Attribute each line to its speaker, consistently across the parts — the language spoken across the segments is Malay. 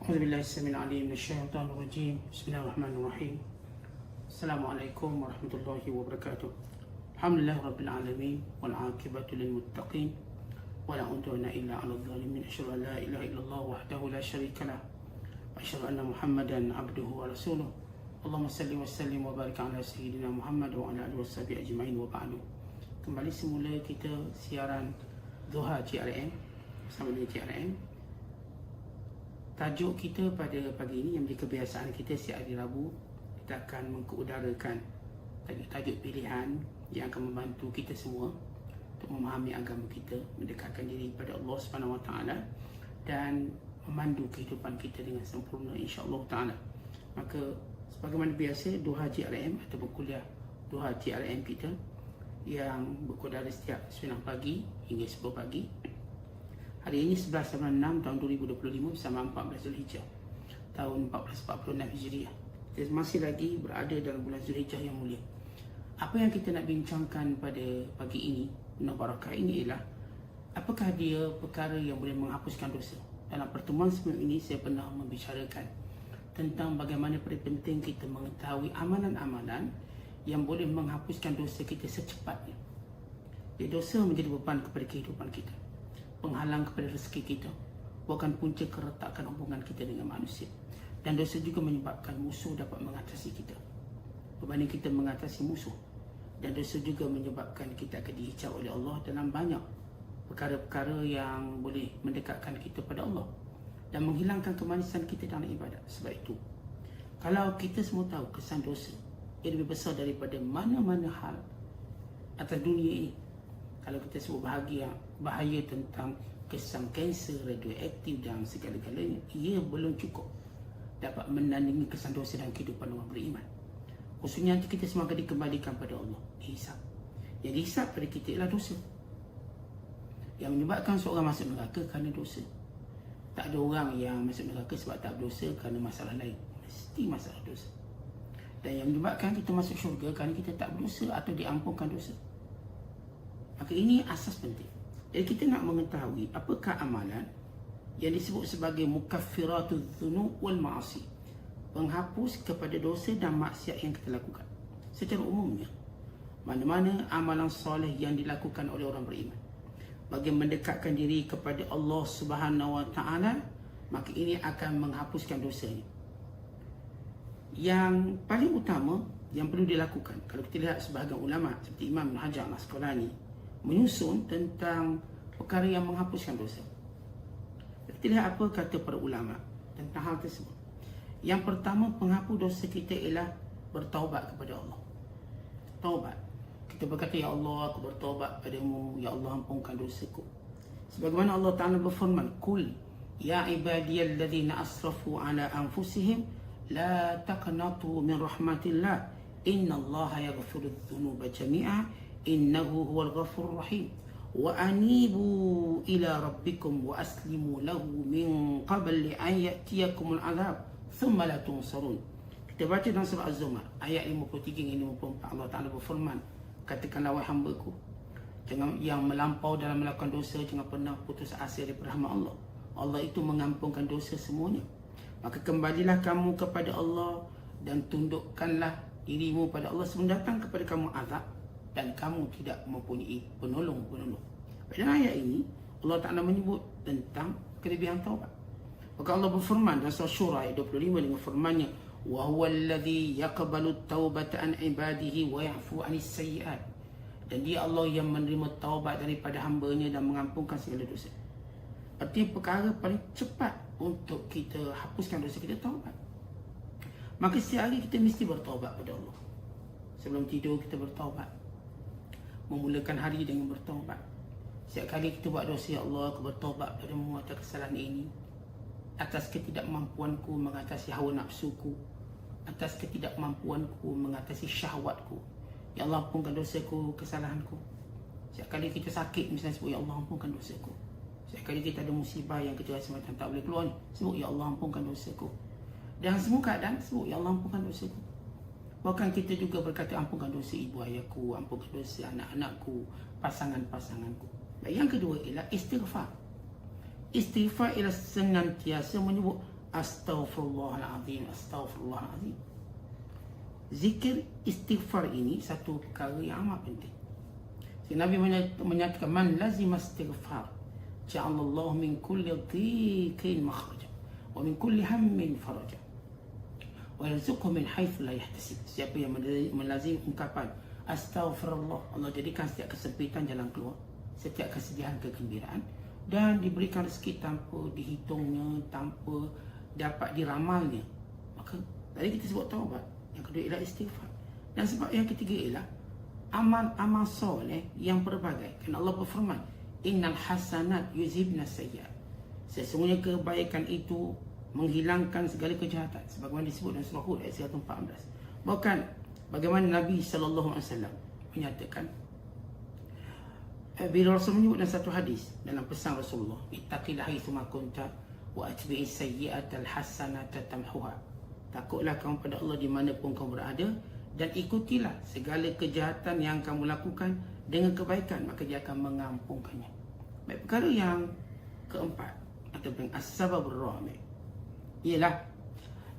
Speaker 1: أعوذ بالله السميع العليم من الشيطان الرجيم. بسم الله الرحمن الرحيم. السلام عليكم ورحمة الله وبركاته. الحمد لله رب العالمين والعاقبة للمتقين. ولا عدوان إلا على الظالمين. أشهد أن لا إله إلا الله وحده لا شريك له. وأشهد أن محمدا عبده ورسوله. اللهم صل وسلم وبارك على سيدنا محمد وعلى آله وصحبه أجمعين وبعد. Kembali semula kita siaran Zuha GRM bersama dengan GRM Tajuk kita pada pagi ini yang menjadi kebiasaan kita setiap hari Rabu Kita akan mengkeudarakan tajuk-tajuk pilihan yang akan membantu kita semua Untuk memahami agama kita Mendekatkan diri kepada Allah SWT Dan memandu kehidupan kita dengan sempurna insyaAllah ta'ala Maka sebagaimana biasa Duha GRM atau kuliah Duha GRM kita yang berkodara setiap 9 pagi hingga 10 pagi. Hari ini 11 bulan 6 tahun 2025 bersama 14 Zulhijjah tahun 1446 Hijriah. Kita masih lagi berada dalam bulan Zulhijjah yang mulia. Apa yang kita nak bincangkan pada pagi ini, penuh barakah ini ialah apakah dia perkara yang boleh menghapuskan dosa. Dalam pertemuan sebelum ini saya pernah membicarakan tentang bagaimana penting kita mengetahui amalan-amalan yang boleh menghapuskan dosa kita secepatnya. Jadi dosa menjadi beban kepada kehidupan kita. Penghalang kepada rezeki kita. Bukan punca keretakan hubungan kita dengan manusia. Dan dosa juga menyebabkan musuh dapat mengatasi kita. Berbanding kita mengatasi musuh. Dan dosa juga menyebabkan kita akan dihijau oleh Allah dalam banyak perkara-perkara yang boleh mendekatkan kita pada Allah. Dan menghilangkan kemanisan kita dalam ibadat. Sebab itu, kalau kita semua tahu kesan dosa ia lebih besar daripada mana-mana hal atas dunia ini. Kalau kita sebut bahagia, bahaya tentang kesan kanser, radioaktif dan segala-galanya, ia belum cukup dapat menandingi kesan dosa dalam kehidupan orang beriman. Khususnya nanti kita akan dikembalikan pada Allah, dihisap. Yang dihisap pada kita ialah dosa. Yang menyebabkan seorang masuk neraka kerana dosa. Tak ada orang yang masuk neraka sebab tak berdosa kerana masalah lain. Mesti masalah dosa dan yang menyebabkan kita masuk syurga kerana kita tak berdosa atau diampunkan dosa. Maka ini asas penting. Jadi kita nak mengetahui apakah amalan yang disebut sebagai mukaffiratul dhunub wal ma'asi. Penghapus kepada dosa dan maksiat yang kita lakukan. Secara umumnya, mana-mana amalan soleh yang dilakukan oleh orang beriman bagi mendekatkan diri kepada Allah Subhanahu Wa Taala, maka ini akan menghapuskan dosanya yang paling utama yang perlu dilakukan kalau kita lihat sebahagian ulama seperti Imam Ibn Hajar Al-Asqalani menyusun tentang perkara yang menghapuskan dosa. Kita lihat apa kata para ulama tentang hal tersebut. Yang pertama penghapus dosa kita ialah bertaubat kepada Allah. Taubat. Kita berkata ya Allah aku bertaubat padamu ya Allah ampunkan dosaku. Sebagaimana Allah Taala berfirman, "Kul ya ibadiyalladzina asrafu ala anfusihim la taqnatu min rahmatillah. Innallaha yaghfirudz dzunuba jami'a." إنه هو الغفور الرحيم وأنيبوا إلى ربكم وأسلموا له من قبل أن يأتيكم العذاب ثم لا تنصرون Kita baca dalam surah Az-Zumar ayat 53 dan 54 Allah Taala berfirman katakanlah wahai hamba-Ku jangan yang melampau dalam melakukan dosa jangan pernah putus asa daripada rahmat Allah. Allah itu mengampunkan dosa semuanya. Maka kembalilah kamu kepada Allah dan tundukkanlah dirimu pada Allah sebelum datang kepada kamu azab dan kamu tidak mempunyai penolong-penolong. Pada ayat ini Allah Taala menyebut tentang kelebihan taubat. Maka Allah berfirman dalam surah Syura ayat 25 dengan firman-Nya, "Wa huwa alladhi yaqbalu at-taubata an ibadihi wa ya'fu 'anis sayyi'at." Dan dia Allah yang menerima taubat daripada hamba-Nya dan mengampunkan segala dosa. Artinya perkara paling cepat untuk kita hapuskan dosa kita taubat. Maka setiap hari kita mesti bertaubat pada Allah. Sebelum tidur kita bertaubat. Memulakan hari dengan bertaubat. Setiap kali kita buat dosa, Ya Allah, aku bertaubat padamu atas kesalahan ini. Atas ketidakmampuanku mengatasi hawa nafsuku. Atas ketidakmampuanku mengatasi syahwatku. Ya Allah, ampunkan dosaku, kesalahanku. Setiap kali kita sakit, misalnya sebut, Ya Allah, ampunkan dosaku. Setiap kali kita ada musibah yang kita rasa macam tak boleh keluar ni, sebut Ya Allah ampunkan dosaku. Dan semua keadaan sebut Ya Allah ampunkan dosaku. Bahkan kita juga berkata ampunkan dosa ibu ayahku, ampunkan dosa anak-anakku, pasangan-pasanganku. Yang kedua ialah istighfar. Istighfar ialah senantiasa menyebut Astaghfirullahalazim, astaghfirullahalazim. Zikir istighfar ini satu perkara yang amat penting. Nabi menyatakan man lazim istighfar ja'alallahu min kulli dhiqin makhraja wa min kulli hammin faraja wa yarzuqhu min haythu la yahtasib. Siapa yang melazim ungkapan astaghfirullah Allah jadikan setiap kesempitan jalan keluar, setiap kesedihan kegembiraan dan diberikan rezeki tanpa dihitungnya, tanpa dapat diramalnya. Maka tadi kita sebut taubat yang kedua ialah istighfar. Dan sebab yang ketiga ialah amal-amal soleh yang berbagai. Kerana Allah berfirman, Innal hasanat yuzibna sayyat. Sesungguhnya kebaikan itu menghilangkan segala kejahatan. Sebagaimana disebut dalam surah Hud ayat 114. Bahkan bagaimana Nabi SAW menyatakan eh, bila Rasul menyebut dalam satu hadis dalam pesan Rasulullah ittaqillah haitsu ma kunta wa atbi'is sayyi'atal hasanata tamhuha Takutlah kamu pada Allah di mana pun kamu berada dan ikutilah segala kejahatan yang kamu lakukan dengan kebaikan maka dia akan mengampunkannya. Baik perkara yang keempat ataupun as-sababur rahmi ialah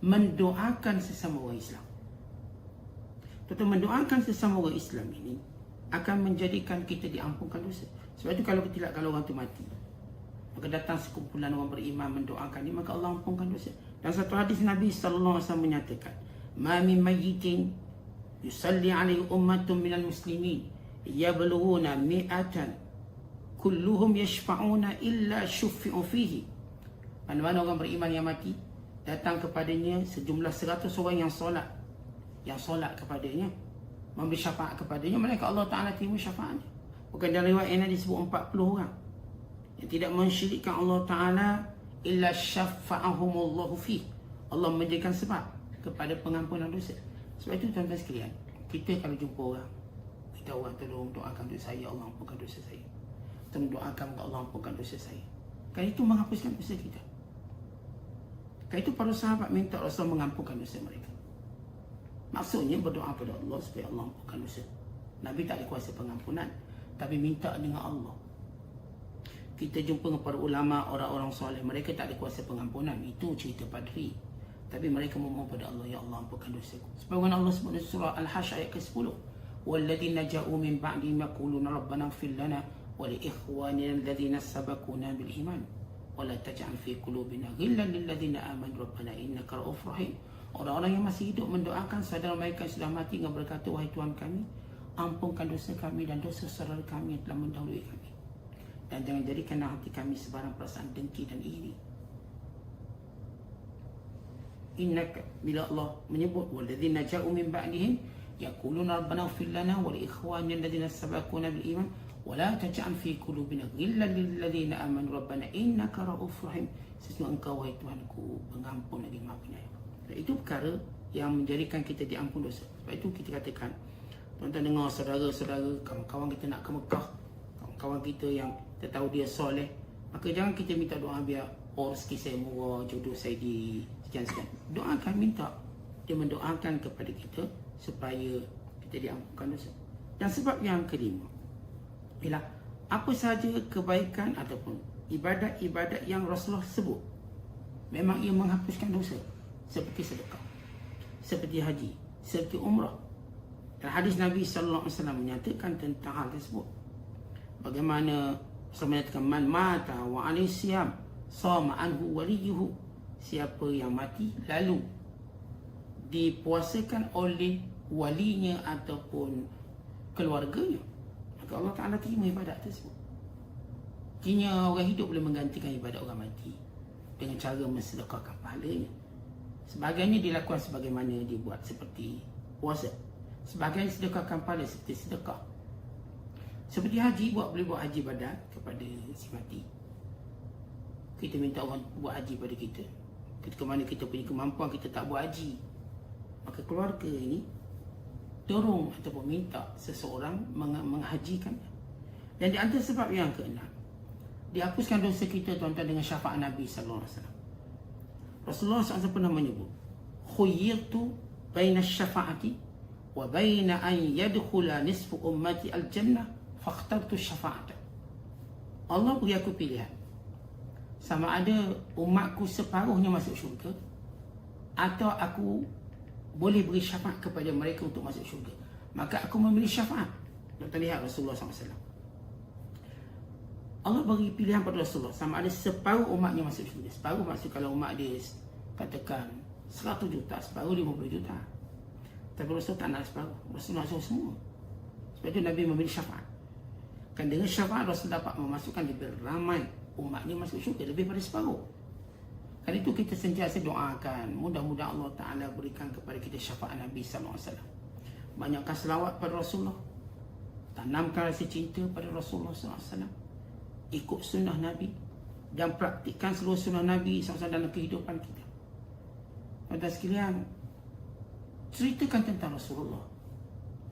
Speaker 1: mendoakan sesama orang Islam. Tentu mendoakan sesama orang Islam ini akan menjadikan kita diampunkan dosa. Sebab itu kalau tidak kalau orang itu mati maka datang sekumpulan orang beriman mendoakan dia maka Allah ampunkan dosa. Dan satu hadis Nabi sallallahu alaihi wasallam menyatakan, "Ma min mayyitin yusalli alaihi ummatun minal muslimin yablughuna mi'atan kulluhum yashfa'una illa syuffi'u fihi." Mana-mana orang beriman yang mati datang kepadanya sejumlah seratus orang yang solat. Yang solat kepadanya. Memberi syafaat kepadanya. Mereka Allah Taala terima syafaatnya. Bukan dalam riwayat ini disebut 40 orang. Yang tidak mensyirikkan Allah Taala illa syafa'ahumullahu fi. Allah menjadikan sebab kepada pengampunan dosa. Sebab itu tuan-tuan sekalian kita kalau jumpa orang kita orang tolong doakan dosa saya Allah ampunkan dosa saya. Tolong doakan Allah ampunkan dosa saya. Kan itu menghapuskan dosa kita kan itu para sahabat minta Rasul mengampunkan dosa mereka. Maksudnya berdoa pada Allah supaya Allah ampunkan dosa. Nabi tak ada kuasa pengampunan tapi minta dengan Allah. Kita jumpa dengan para ulama orang-orang soleh mereka tak ada kuasa pengampunan. Itu cerita padri. Tapi mereka memohon pada Allah ya Allah ampunkan dosaku sebagaimana Allah sebut surah al-hash ayat ke-10 walladzina ja'u min ba'di yaquluna rabbana ighfir lana wa li ikhwanina alladhina taj'al fi qulubina ghillan lil ladzina amanu rabbana innaka ra'ufur rahim orang-orang yang masih hidup mendoakan saudara mereka yang sudah mati dengan berkata wahai Tuhan kami ampunkan dosa kami dan dosa saudara kami yang telah mendahului kami dan jangan jadikan hati kami sebarang perasaan dengki dan iri. Innaka bila Allah menyebut walladzina ja'u min ba'dihim yaquluna rabbana ighfir lana wa li ikhwanina alladhina sabaquna bil iman taj'al fi qulubina ghillan lil ladzina amanu rabbana innaka ra'ufur rahim. Sesungguhnya engkau wahai Tuhanku pengampun lagi Maha Penyayang. Itu perkara yang menjadikan kita diampun dosa. Sebab itu kita katakan tuan-tuan dengar saudara-saudara kawan-kawan kita nak ke Mekah kawan kita yang kita tahu dia soleh maka jangan kita minta doa biar oh rezeki saya murah jodoh saya di sekian-sekian doakan minta dia mendoakan kepada kita supaya kita diampunkan dosa dan sebab yang kelima ialah apa sahaja kebaikan ataupun ibadat-ibadat yang Rasulullah sebut memang ia menghapuskan dosa. Seperti sedekah seperti haji seperti umrah. Dan hadis Nabi sallallahu alaihi wasallam menyatakan tentang hal tersebut. Bagaimana Rasul menyatakan man mata wa alaihi siyam sama anhu waliyuhu. Siapa yang mati lalu dipuasakan oleh walinya ataupun keluarganya maka Allah Taala terima ibadat tersebut Kini orang hidup boleh menggantikan ibadat orang mati dengan cara mensedekahkan pahalanya. Sebagainya dilakukan sebagaimana dibuat seperti puasa. Sebagai sedekahkan pahala seperti sedekah. Seperti haji buat boleh buat haji badan kepada si mati. Kita minta orang buat haji pada kita. Ketika mana kita punya kemampuan kita tak buat haji. Maka keluarga ini dorong ataupun minta seseorang menghajikan. Dan di antara sebab yang keenam, dihapuskan dosa kita tuan-tuan dengan syafaat Nabi sallallahu alaihi wasallam. Rasulullah SAW pernah menyebut, "Khuyyirtu baina syafaati wa baina an yadkhula nisfu ummati al-jannah." Fakhtartu syafa'at Allah beri aku pilihan sama ada umatku separuhnya masuk syurga atau aku boleh beri syafaat kepada mereka untuk masuk syurga. Maka aku memilih syafaat. Kita lihat Rasulullah SAW Allah bagi pilihan pada Rasulullah. Sama ada separuh umatnya masuk syurga. Separuh maksud kalau umat dia katakan 100 juta separuh 50 juta. Tapi Rasul tak nak separuh. Rasul nak semua. Sebab itu Nabi memilih syafaat. Kan dengan syafaat Rasul dapat memasukkan lebih ramai umatnya masuk syurga lebih pada separuh kan itu kita sentiasa doakan mudah-mudahan Allah Ta'ala berikan kepada kita syafaat Nabi SAW banyakkan selawat pada Rasulullah tanamkan rasa cinta pada Rasulullah SAW ikut sunnah Nabi dan praktikkan seluruh sunnah Nabi sama-sama dalam kehidupan kita. Pada sekalian, ceritakan tentang Rasulullah.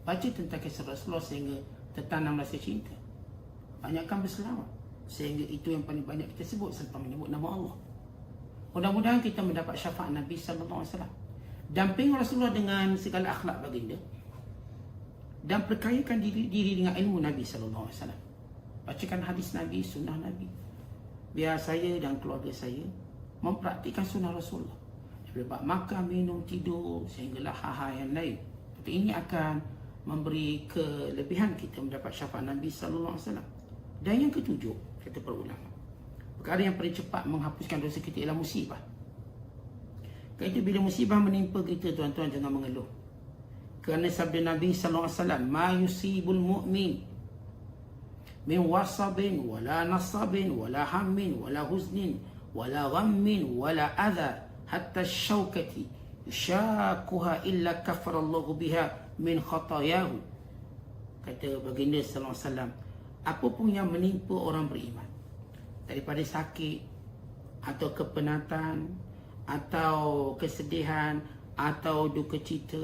Speaker 1: Baca tentang kisah Rasulullah sehingga tertanam rasa cinta. Banyakkan berselawat. Sehingga itu yang paling banyak kita sebut serta menyebut nama Allah. Mudah-mudahan kita mendapat syafaat Nabi SAW. Damping Rasulullah dengan segala akhlak baginda. Dan perkayakan diri, diri dengan ilmu Nabi SAW bacakan hadis Nabi, sunnah Nabi. Biar saya dan keluarga saya mempraktikkan sunnah Rasulullah. Daripada makan, minum, tidur sehinggalah hal-hal yang lain. Tapi ini akan memberi kelebihan kita mendapat syafaat Nabi sallallahu alaihi wasallam. Dan yang ketujuh, kata para ulama perkara yang paling cepat menghapuskan dosa kita ialah musibah. Kerana itu bila musibah menimpa kita tuan-tuan jangan mengeluh. Kerana sabda Nabi sallallahu alaihi wasallam, "Ma yusibul mu'min min wasabin wala nasabin wala hammin wala huznin wala ghammin wala adha hatta syaukati syakuha illa kafarallahu biha min khatayahu." Kata baginda sallallahu alaihi wasallam, apa pun yang menimpa orang beriman daripada sakit atau kepenatan atau kesedihan atau duka cita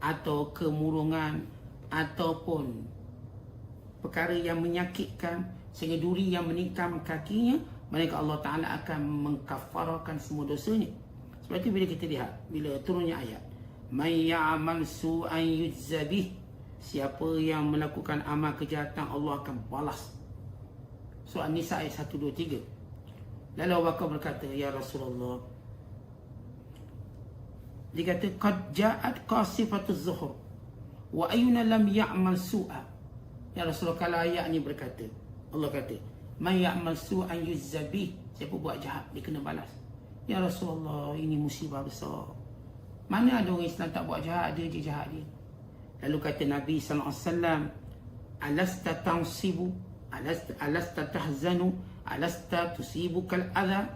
Speaker 1: atau kemurungan ataupun perkara yang menyakitkan sehingga duri yang menikam kakinya mereka Allah Ta'ala akan mengkafarkan semua dosanya. Sebab itu bila kita lihat bila turunnya ayat man ya'mal su'an yujzabih siapa yang melakukan amal kejahatan Allah akan balas surah Nisa ayat 1 2 3 lalu Abu Bakar berkata ya Rasulullah. Dia kata qad ja'at qasifatuz zuhur. Wa ayuna lam ya'mal su'a. Ya Rasulullah kalau ayat ni berkata Allah kata Man ya'mal su'an yuzzabi Siapa buat jahat dia kena balas. Ya Rasulullah ini musibah besar. Mana ada orang Islam tak buat jahat Dia je jahat dia. Lalu kata Nabi SAW Alasta tansibu tahzanu Alasta tusibu kal adha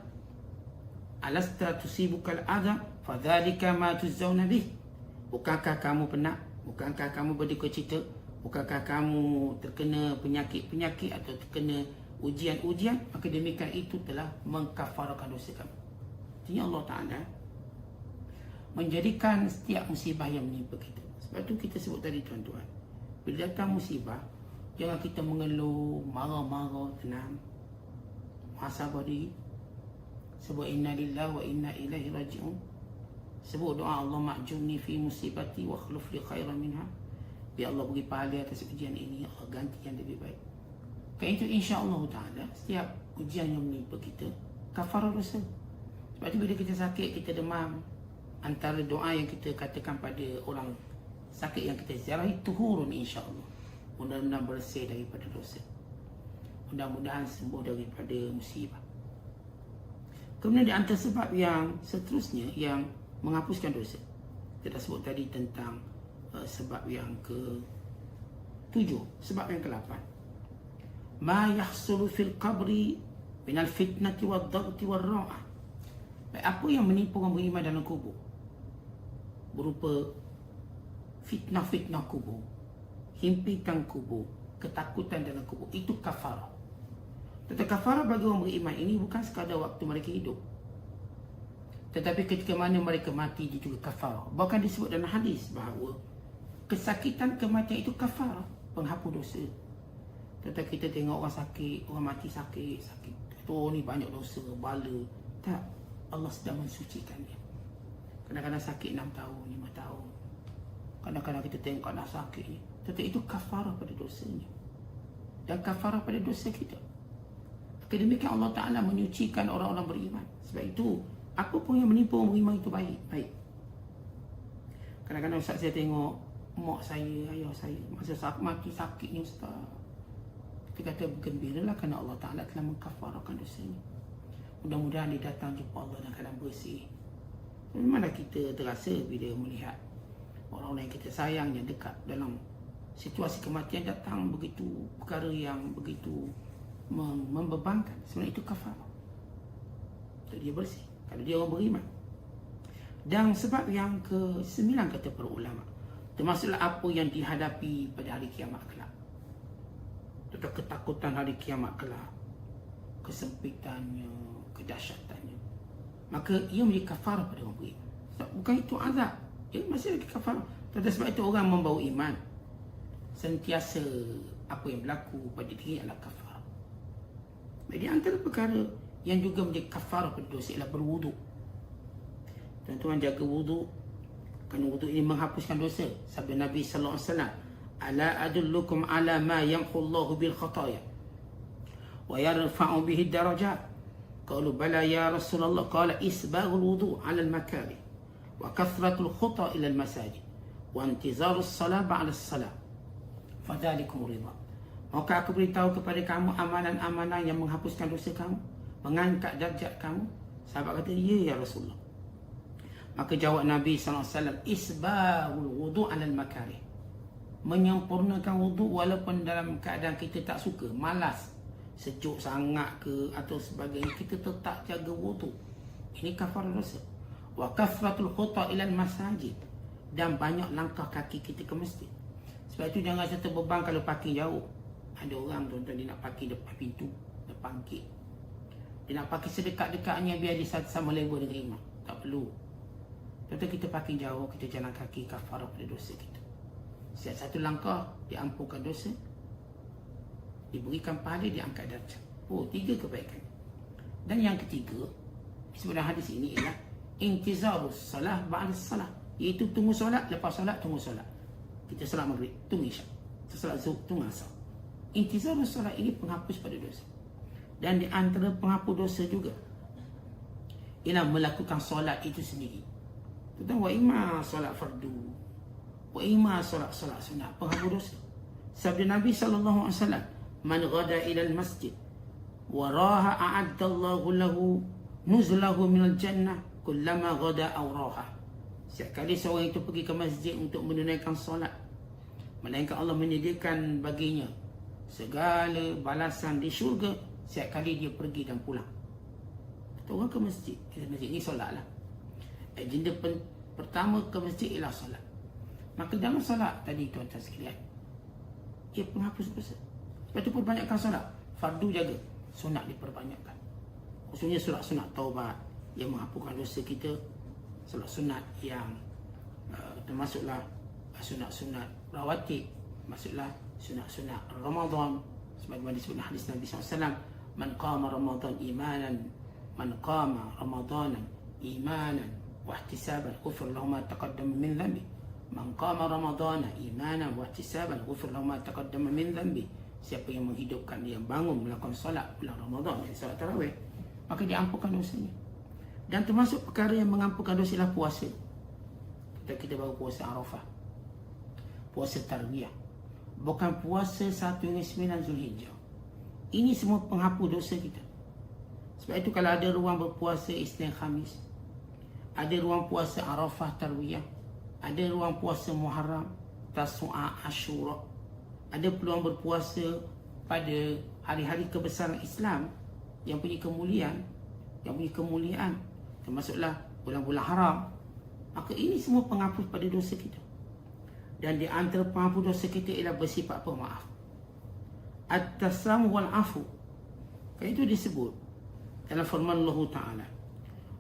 Speaker 1: Alasta tusibu kal adha Fadhalika ma tuzzawna bih Bukankah kamu penat? Bukankah kamu berduka cita Bukankah kamu terkena penyakit-penyakit atau terkena ujian-ujian? Maka demikian itu telah mengkafarkan dosa kamu. Artinya Allah Ta'ala Menjadikan setiap musibah yang menimpa kita. Sebab itu kita sebut tadi tuan-tuan Bila datang musibah Jangan kita mengeluh, marah-marah, tenang. Muhasabah diri Sebut inna lillah wa inna ilahi raji'un. Sebut doa Allah ma'jumni fi musibati wa khluf li khairan minha. Biar Allah beri pahala atas ujian ini Allah ganti yang lebih baik. Kan itu insya Allah Ta'ala Setiap ujian yang menimpa kita Kafarah dosa. Sebab itu bila kita sakit, kita demam Antara doa yang kita katakan pada orang Sakit yang kita ziarah itu hurun insya Allah Mudah-mudahan bersih daripada dosa. Mudah-mudahan sembuh daripada musibah. Kemudian di antara sebab yang seterusnya Yang menghapuskan dosa Kita sebut tadi tentang Uh, sebab yang ke tujuh sebab yang ke lapan. Ma yahsulu fil qabri min al fitnati wad dhaghti wal ra'ah. Apa yang menimpa orang beriman dalam kubur? Berupa fitnah-fitnah kubur himpitan kubur ketakutan dalam kubur. Itu kafarah. Tetapi kafarah bagi orang beriman ini bukan sekadar waktu mereka hidup. Tetapi ketika mana mereka mati dia juga kafarah. Bahkan disebut dalam hadis bahawa kesakitan kematian itu kafar penghapus dosa. Tetapi kita tengok orang sakit orang mati sakit sakit tu ni banyak dosa bala. Tak Allah sedang mensucikan dia. Kadang-kadang sakit 6 tahun 5 tahun. Kadang-kadang kita tengok anak sakit ni tetapi itu kafarah pada dosanya dan kafarah pada dosa kita Maka demikian Allah Ta'ala menyucikan orang-orang beriman. Sebab itu, apa pun yang menipu orang beriman itu baik. baik. Kadang-kadang Ustaz saya tengok mak saya, ayah saya masa sakit mati sakitnya Ustaz. Kita kata bergembiralah kerana Allah Ta'ala telah mengkafarkan dosa ini. Mudah-mudahan dia datang jumpa Allah dalam keadaan bersih. Mana kita terasa bila melihat orang-orang yang kita sayang yang dekat dalam situasi kematian datang begitu perkara yang begitu membebankan sebenarnya itu kafar. Jadi dia bersih. Kalau dia orang beriman. Dan sebab yang ke sembilan kata para ulama termasuklah apa yang dihadapi pada hari kiamat kelak. Tentang ketakutan hari kiamat kelak kesempitannya kedahsyatannya. Maka ia menjadi kafar pada orang beriman. Bukan itu azab. Ia masih lagi kafar. Tetapi sebab itu orang membawa iman sentiasa apa yang berlaku pada diri adalah kafar. Jadi antara perkara yang juga menjadi kafar pada dosa ialah berwuduk. Tuan-tuan jaga wuduk kerana wuduk ini menghapuskan dosa. Sabda Nabi sallallahu alaihi wasallam, "Ala adullukum ala ma yamhu Allahu bil khataya wa yarfa'u bihi darajat." Qalu bala ya Rasulullah qala isbaghul wudu' ala al-makarih wa kathratul khuta ila al-masajid wa intizaru as-salah ba'da as-salah fadzalikum ridha. Maka aku beritahu kepada kamu amalan-amalan yang menghapuskan dosa kamu? Mengangkat darjat kamu? Sahabat kata ya ya Rasulullah. Maka jawab Nabi SAW isbahul wudu alal makarih. Menyempurnakan wudu walaupun dalam keadaan kita tak suka malas sejuk sangat ke atau sebagainya kita tetap jaga wudu. Ini kafar dosa. Wa kafratul khuta ilal masajid. Dan banyak langkah kaki kita ke masjid sebab itu jangan rasa terbeban kalau parking jauh. Ada orang tuan-tuan dia nak parking depan pintu, depan gate. Dia nak parking sedekat-dekatnya biar dia sama level dengan imam. Tak perlu. Tuan-tuan kita parking jauh, kita jalan kaki kafarah pada dosa kita. Setiap satu langkah diampunkan dosa. Diberikan pahala, diangkat darjah. Oh, tiga kebaikan. Dan yang ketiga, sebenarnya hadis ini ialah intizarus salah ba'al salah. Iaitu tunggu solat, lepas solat, tunggu solat kita salat maghrib tunggu isyak. Kita salat zuhur tunggu asar. Intizar solat ini penghapus pada dosa. Dan di antara penghapus dosa juga ialah melakukan solat itu sendiri. Tentang wa imma solat fardu wa imma solat solat sunat penghapus dosa. Sabda Nabi sallallahu alaihi wasallam man ghada ila al masjid wa raha a'adda Allah lahu nuzlahu min al jannah kullama ghada aw raha Setiap kali seorang itu pergi ke masjid untuk menunaikan solat Melainkan Allah menyediakan baginya Segala balasan di syurga Setiap kali dia pergi dan pulang. Kata orang ke masjid Ke masjid ini solat lah. Agenda pen, pertama ke masjid ialah solat. Maka dalam solat tadi tuan-tuan sekalian Ia penghapus dosa. Sebab itu perbanyakkan solat Fardu jaga Sunat diperbanyakkan. Khususnya solat sunat taubat Yang menghapuskan dosa kita solat sunat yang uh, termasuklah sunat-sunat rawatib maksudlah sunat-sunat Ramadan. Sebagaimana disebut hadis Nabi SAW man qama Ramadan imanan man qama Ramadan imanan wa ihtisaban ghufir lahu ma taqaddama min dhanbi. Man qama Ramadan imanan wa ihtisaban ghufir lahu ma taqaddama min dhanbi. Siapa yang menghidupkan yang bangun melakukan solat bulan Ramadan dan solat tarawih maka diampunkan dosanya dan termasuk perkara yang mengampunkan dosa ialah puasa. Kita kita baru puasa Arafah. Puasa Tarwiyah. Bukan puasa 1 hingga 9 Zulhijjah. Ini semua penghapus dosa kita. Sebab itu kalau ada ruang berpuasa Isnin Khamis, ada ruang puasa Arafah Tarwiyah, ada ruang puasa Muharram, Tasu'a Ashura, ada peluang berpuasa pada hari-hari kebesaran Islam yang punya kemuliaan, yang punya kemuliaan termasuklah bulan-bulan haram maka ini semua penghapus pada dosa kita. Dan di antara penghapus dosa kita ialah bersifat pemaaf. At-tasam wal afu kan itu disebut dalam firman Allah Ta'ala.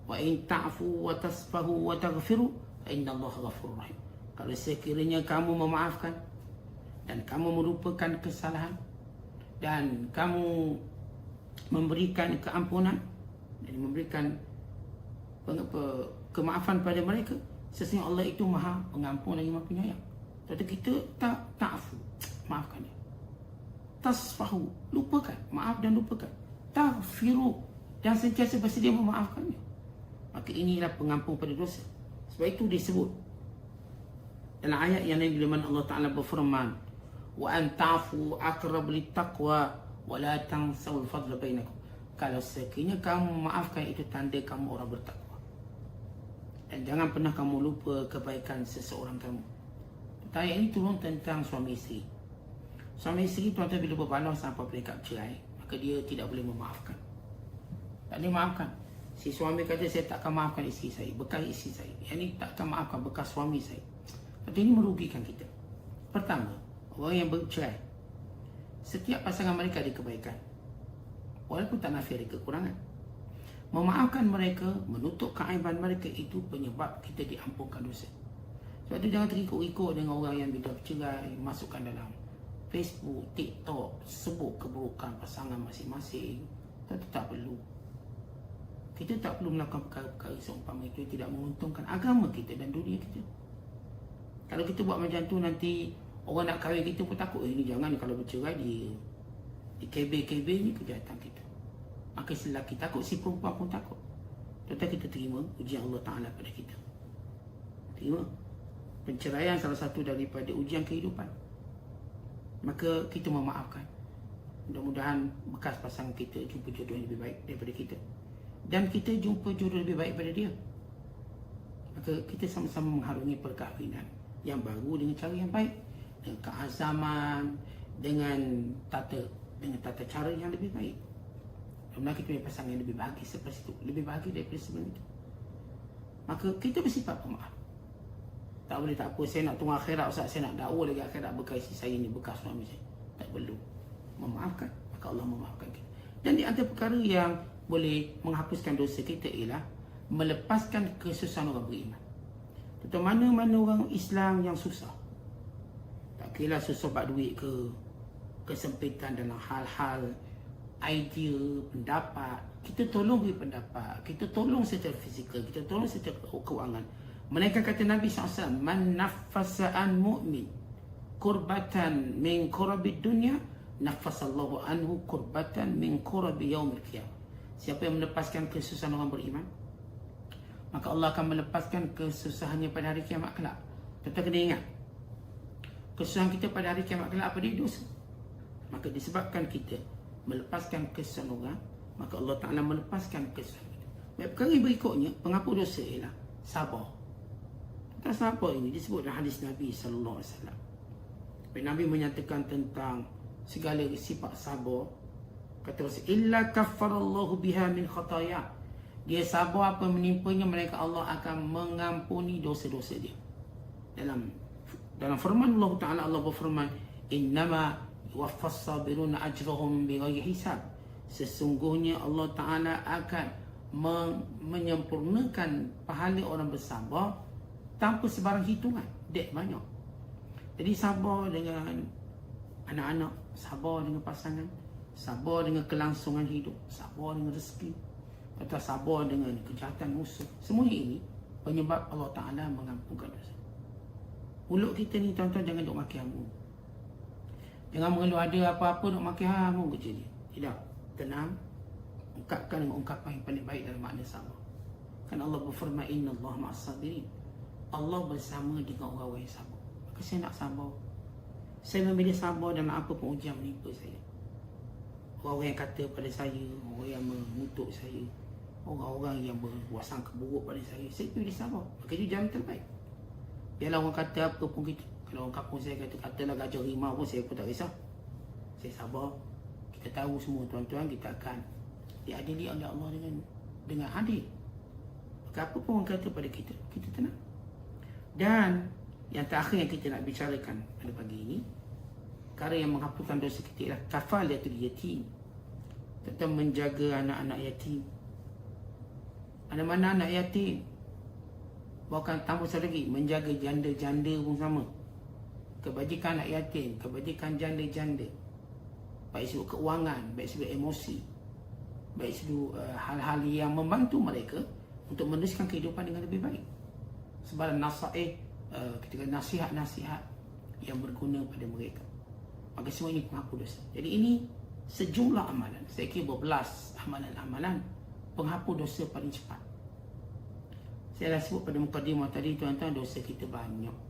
Speaker 1: Wa in ta'fu wa tasfahu wa taghfiru fa inna Allah ghafur rahim. Kalau sekiranya kamu memaafkan dan kamu merupakan kesalahan dan kamu memberikan keampunan dan memberikan kemaafan pada mereka sesungguhnya Allah itu maha pengampun lagi maha penyayang tapi kita tak ta'fu maafkan dia tasfahu lupakan maaf dan lupakan taghfiru dan sentiasa bersedia memaafkannya. Maka inilah pengampun pada dosa. Sebab itu disebut dalam ayat yang lain bila Allah Taala berfirman wa an ta'fu aqrab littaqwa wa la tansawul fadla bainakum. Kalau sekiranya kamu maafkan itu tanda kamu orang bertakwa. Dan jangan pernah kamu lupa kebaikan seseorang kamu. Ayat ini turun tentang suami isteri. Suami isteri tuan-tuan bila berbalas sampai peringkat cerai, maka dia tidak boleh memaafkan. Tak boleh maafkan. Si suami kata saya tak akan maafkan isteri saya, bekas isteri saya. Yang ini tak akan maafkan bekas suami saya. Tapi ini merugikan kita. Pertama, orang yang bercerai. Setiap pasangan mereka ada kebaikan. Walaupun tak nafi ada kekurangan. Memaafkan mereka, menutup keaiban mereka itu penyebab kita diampunkan dosa. Sebab itu jangan terikut-ikut dengan orang yang bila bercerai, masukkan dalam Facebook, TikTok, sebut keburukan pasangan masing-masing. Itu tak perlu. Kita tak perlu melakukan perkara-perkara seumpama itu tidak menguntungkan agama kita dan dunia kita. Kalau kita buat macam tu nanti orang nak kahwin kita pun takut. Eh, ini jangan kalau bercerai di di KB-KB ni kejahatan kita. Maka si lelaki takut, si perempuan pun takut. Tetapi kita terima ujian Allah Ta'ala pada kita. Terima. Penceraian salah satu daripada ujian kehidupan. Maka kita memaafkan. Mudah-mudahan bekas pasangan kita jumpa jodoh yang lebih baik daripada kita. Dan kita jumpa jodoh lebih baik daripada dia. Maka kita sama-sama mengharungi perkahwinan yang baru dengan cara yang baik. Dengan keazaman, dengan tata dengan tata cara yang lebih baik. Kemudian kita punya pasangan yang lebih bahagia seperti itu. Lebih bahagia daripada sebelum itu. Maka kita bersifat pemaaf. Tak boleh tak apa. Saya nak tunggu akhirat Ustaz. Saya nak dakwa lagi akhirat bekas saya ini. Bekas suami saya. Tak perlu. Memaafkan. Maka Allah memaafkan kita. Dan di antara perkara yang boleh menghapuskan dosa kita ialah melepaskan kesusahan orang beriman. Tentu mana-mana orang Islam yang susah. Tak kira susah buat duit ke, kesempitan dalam hal-hal idea, pendapat. Kita tolong beri pendapat. Kita tolong secara fizikal. Kita tolong secara keuangan. Mereka kata Nabi SAW, Man nafasa'an mu'min kurbatan min kurabid dunia, nafasallahu anhu kurbatan min kurabi yaumil qiyam. Siapa yang melepaskan kesusahan orang beriman, maka Allah akan melepaskan kesusahannya pada hari kiamat kelak. Tetap kena ingat, kesusahan kita pada hari kiamat kelak apa dia dosa. Maka disebabkan kita melepaskan kesan orang, maka Allah Ta'ala melepaskan kesan. Baik, perkara berikutnya, penghapus dosa ialah sabar. Tentang sabar ini disebut dalam hadis Nabi Sallallahu Alaihi Wasallam. Nabi menyatakan tentang segala sifat sabar. Kata Rasul, Illa kaffarallahu biha min khataya. Dia sabar apa menimpanya, mereka Allah akan mengampuni dosa-dosa dia. Dalam dalam firman Allah Ta'ala, Allah berfirman, Innama yuwaffas sabiruna ajrahum bighairi hisab. Sesungguhnya Allah taala akan menyempurnakan pahala orang bersabar tanpa sebarang hitungan. Dek banyak. Jadi sabar dengan anak-anak sabar dengan pasangan sabar dengan kelangsungan hidup sabar dengan rezeki atau sabar dengan kejahatan musuh. Semua ini penyebab Allah Ta'ala mengampunkan dosa. Mulut kita ni tuan-tuan jangan duk maki hamu Jangan mengeluh ada apa-apa nak makin hamu kerja dia. Tidak. Tenang. Ungkapkan dengan ungkapan yang paling baik dalam makna sama. Kan Allah berfirman inna Allah ma'asabirin. Allah bersama dengan orang-orang yang sabar. Maka saya nak sabar. Saya memilih sabar dalam apa pun ujian menimpa saya. Orang-orang yang kata pada saya, orang yang mengutuk saya, orang-orang yang berwasang keburuk pada saya, saya pilih sabar. Maka itu jalan terbaik. Biarlah orang kata apa pun kita, kalau orang kampung saya kata katalah gajah rimau pun saya pun tak risau. Saya sabar. Kita tahu semua tuan-tuan kita akan diadili oleh Allah dengan dengan adil. Maka apa pun orang kata pada kita, kita tenang. Dan yang terakhir yang kita nak bicarakan pada pagi ini, perkara yang menghapuskan dosa kita ialah kafalatul yatim. Tentang menjaga anak-anak yatim. Ada mana anak yatim? Bahkan tambah lagi, menjaga janda-janda pun sama kebajikan anak yatim, kebajikan janda-janda. Baik sudut keuangan, baik sudut emosi, baik sudut uh, hal-hal yang membantu mereka untuk meneruskan kehidupan dengan lebih baik. Sebab nasihat, uh, ketika nasihat-nasihat yang berguna pada mereka. Maka semua ini penghapus dosa. Jadi ini sejumlah amalan. Saya kira berbelas amalan-amalan penghapus dosa paling cepat. Saya dah sebut pada mukadimah tadi tuan-tuan dosa kita banyak.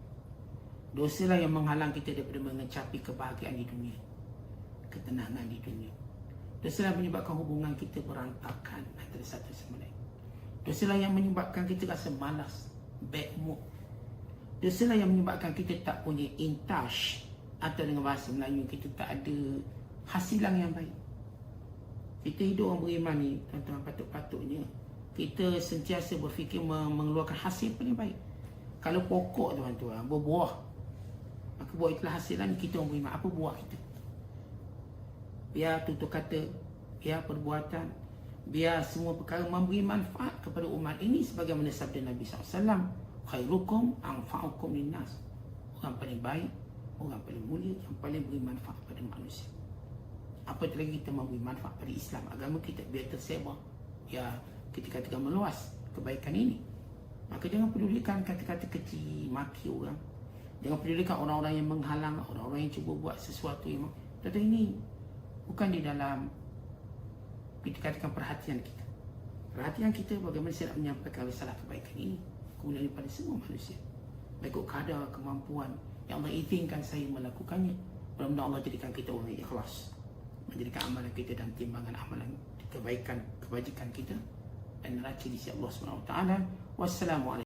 Speaker 1: Dosa lah yang menghalang kita daripada mengecapi kebahagiaan di dunia. Ketenangan di dunia. Dosa lah menyebabkan hubungan kita berantakan antara satu sama lain. Dosa lah yang menyebabkan kita rasa malas, bad mood. Dosa lah yang menyebabkan kita tak punya intash atau dengan bahasa Melayu kita tak ada hasilan yang baik. Kita hidup orang beriman ni, tuan-tuan patut-patutnya kita sentiasa berfikir mengeluarkan hasil paling baik. Kalau pokok tuan-tuan berbuah, maka buah itulah hasilan kita beriman. Apa buah kita? Biar tutur kata, biar perbuatan, biar semua perkara memberi manfaat kepada umat ini sebagaimana sabda Nabi SAW. Khairukum anfa'ukum linnas. Orang paling baik, orang paling mulia, yang paling beri manfaat kepada manusia. Apa lagi kita memberi manfaat pada Islam, agama kita biar tersebar. Ya, kita katakan meluas kebaikan ini maka jangan pedulikan kata-kata kecil maki orang jangan pedulikan orang-orang yang menghalang orang-orang yang cuba buat sesuatu yang tetapi ini bukan di dalam kita katakan perhatian kita perhatian kita bagaimana saya nak menyampaikan risalah kebaikan ini kemudian pada semua manusia baik kadar kemampuan yang Allah izinkan saya melakukannya mudah-mudahan Allah jadikan kita orang yang ikhlas menjadikan amalan kita dan timbangan amalan kebaikan kebajikan kita dan neraca di sisi Allah SWT. Wassalamualaikum.